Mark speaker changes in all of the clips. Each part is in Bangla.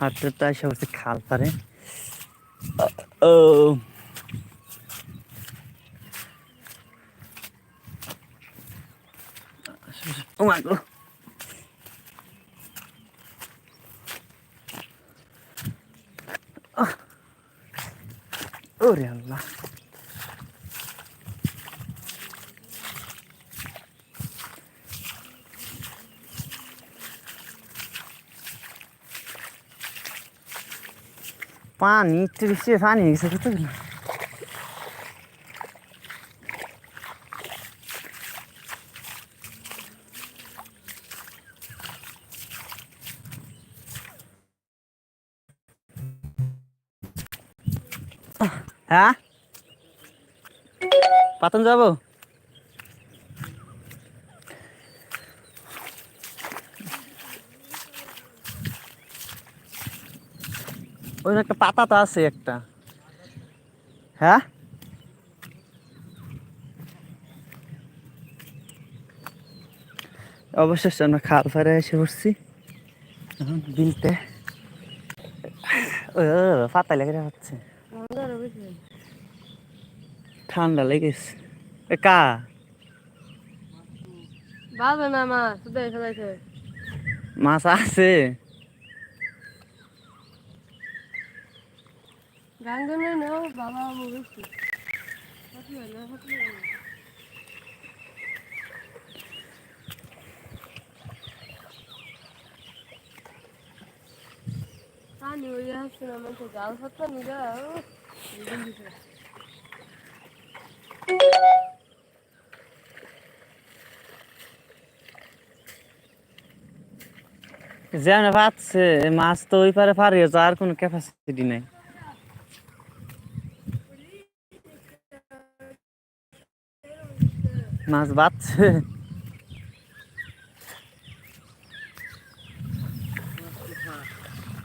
Speaker 1: হাতটা এসে হচ্ছে খাল পারে। ও। ও মা গো। ওরে আল্লাহ পানি বেশি পানি গেছে কত হ্যাঁ? পাতন যাব? ওই একটা পাতা তো আছে একটা। হ্যাঁ? অবশেষে আমরা খাল ফারে এসে পড়ছি। বিলতে। ও পাতা লেগে যাচ্ছে। ঠান্ডা লেগেছে। কা?
Speaker 2: বাবা না মা দেখে দেখে
Speaker 1: মাছ আছে?
Speaker 2: গান গানে নাও বাবা বলছি হাতি হয় না হাতি হয় না পানি হয়ে আসছে না মানে জাল ফাত্তা নিগা
Speaker 1: যেমন পাচ্ছে মাছ তো ওই পারে পারিয়ে যাওয়ার কোনো ক্যাপাসিটি নেই। মাছ বাচ্ছে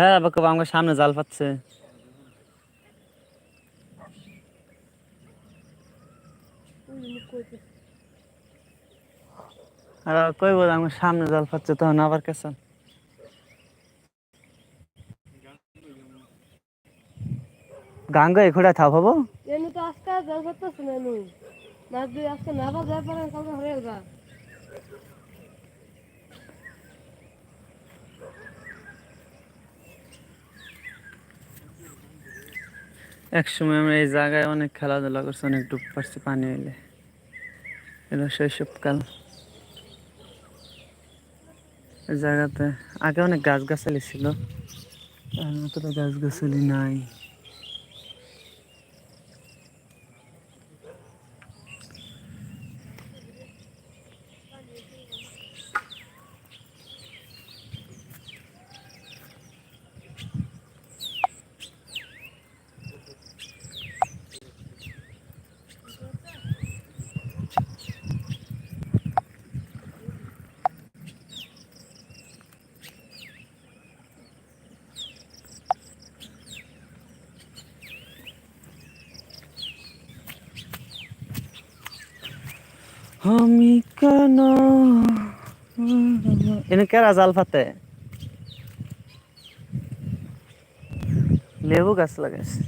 Speaker 1: হ্যাঁ বাবা কবে আমার সামনে জাল পাচ্ছে। আর কই বল আমার সামনে জাল পাচ্ছে, তখন আবার কেসন গাঙ্গা এখুড়া থাপ হব?
Speaker 2: এমনি তো আজকে জল করতেছে না নু মাছ দুই আজকে না বা যায় পারে কালকে হয়ে গা
Speaker 1: এক সময় আমরা এই জায়গায় অনেক খেলাধুলা করছি, অনেক ডুব পারছি পানি এলে এলো শৈশবকাল। এই জায়গাতে আগে অনেক গাছ গাছালি ছিল, এখন অতটা গাছ গাছালি নাই। আমি কেন? এনে কেরা ফাতে লেবু গাছ লাগাইছে।